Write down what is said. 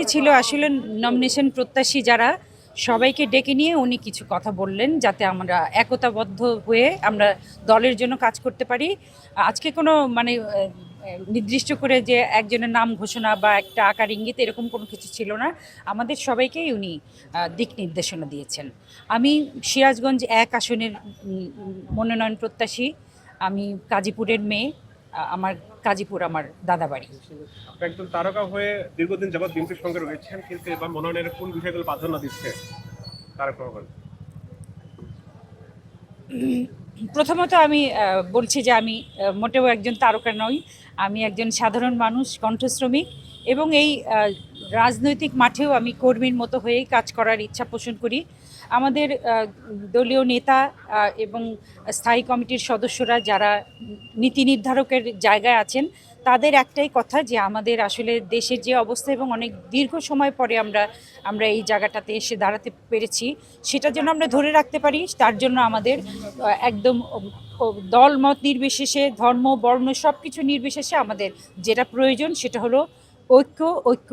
বৈঠকটি ছিল আসলে নমিনেশন প্রত্যাশী যারা, সবাইকে ডেকে নিয়ে উনি কিছু কথা বললেন যাতে আমরা একতাবদ্ধ হয়ে আমরা দলের জন্য কাজ করতে পারি। আজকে কোনো মানে নির্দিষ্ট করে যে একজনের নাম ঘোষণা বা একটা আকার ইঙ্গিত এরকম কোনো কিছু ছিল না। আমাদের সবাইকেই উনি দিক নির্দেশনা দিয়েছেন। আমি সিরাজগঞ্জ এক আসনের মনোনয়ন প্রত্যাশী। আমি কাজীপুরের মেয়ে। আমার কাজীপুর আমার দাদা বাড়ি একজন তারকা হয়ে দীর্ঘদিন যাবৎ বিএনপির সঙ্গে রয়েছেন কিন্তু এবার মনোনয়নের কোন বিষয়গুলো প্রাধান্য দিচ্ছে তারকা প্রথমত আমি বলছি যে আমি মোটেও একজন তারকা নই। আমি একজন সাধারণ মানুষ কণ্ঠশ্রমিক এবং এই রাজনৈতিক মাঠেও আমি কর্মীর মতো হয়েই কাজ করার ইচ্ছা পোষণ করি। আমাদের দলীয় নেতা এবং স্থায়ী কমিটির সদস্যরা যারা নীতি নির্ধারকের জায়গায় আছেন, তাদের একটাই কথা যে আমাদের আসলে দেশের যে অবস্থা এবং অনেক দীর্ঘ সময় পরে আমরা আমরা এই জায়গাটাতে এসে দাঁড়াতে পেরেছি, সেটা যেন আমরা ধরে রাখতে পারি, তার জন্য আমাদের একদম দল, মত নির্বিশেষে, ধর্ম, বর্ণ সব কিছু নির্বিশেষে আমাদের যেটা প্রয়োজন সেটা হলো ঐক্য ঐক্য